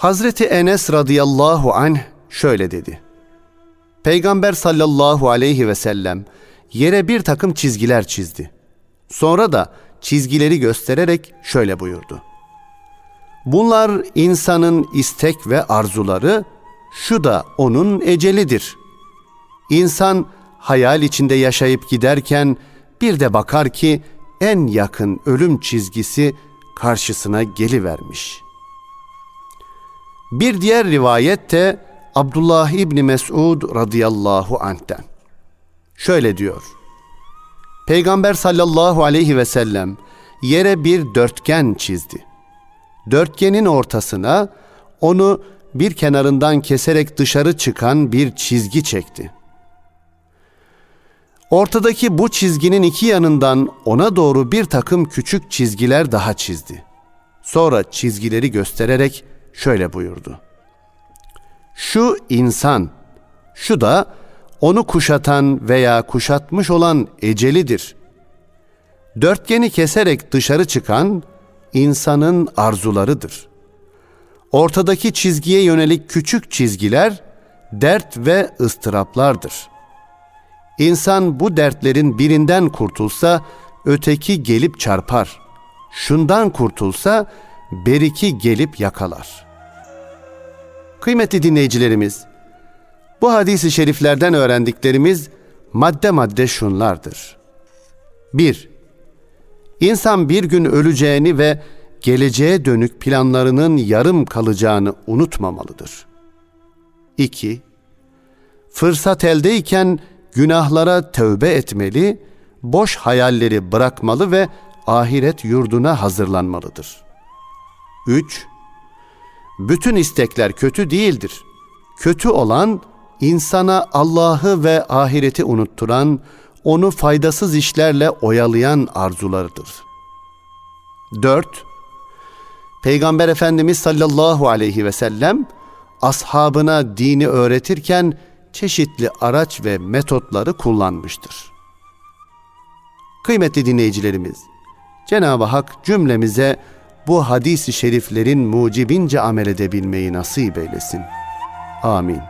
Hazreti Enes radıyallahu anh şöyle dedi. Peygamber sallallahu aleyhi ve sellem yere bir takım çizgiler çizdi. Sonra da çizgileri göstererek şöyle buyurdu. Bunlar insanın istek ve arzuları, şu da onun ecelidir. İnsan hayal içinde yaşayıp giderken bir de bakar ki en yakın ölüm çizgisi karşısına gelivermiş. Bir diğer rivayet de Abdullah İbni Mesud radıyallahu anh'ten. Şöyle diyor. Peygamber sallallahu aleyhi ve sellem yere bir dörtgen çizdi. Dörtgenin ortasına onu bir kenarından keserek dışarı çıkan bir çizgi çekti. Ortadaki bu çizginin iki yanından ona doğru bir takım küçük çizgiler daha çizdi. Sonra çizgileri göstererek şöyle buyurdu. Şu insan, şu da onu kuşatan veya kuşatmış olan ecelidir. Dörtgeni keserek dışarı çıkan insanın arzularıdır. Ortadaki çizgiye yönelik küçük çizgiler dert ve ıstıraplardır. İnsan bu dertlerin birinden kurtulsa öteki gelip çarpar. Şundan kurtulsa beriki gelip yakalar. Kıymetli dinleyicilerimiz, bu hadisi şeriflerden öğrendiklerimiz madde madde şunlardır. 1. İnsan bir gün öleceğini ve geleceğe dönük planlarının yarım kalacağını unutmamalıdır. 2. Fırsat eldeyken günahlara tövbe etmeli, boş hayalleri bırakmalı ve ahiret yurduna hazırlanmalıdır. 3. Bütün istekler kötü değildir. Kötü olan insana Allah'ı ve ahireti unutturan, onu faydasız işlerle oyalayan arzularıdır. 4. Peygamber Efendimiz sallallahu aleyhi ve sellem ashabına dini öğretirken çeşitli araç ve metotları kullanmıştır. Kıymetli dinleyicilerimiz, Cenab-ı Hak cümlemize bu hadisi şeriflerin mucibince amel edebilmeyi nasip eylesin. Amin.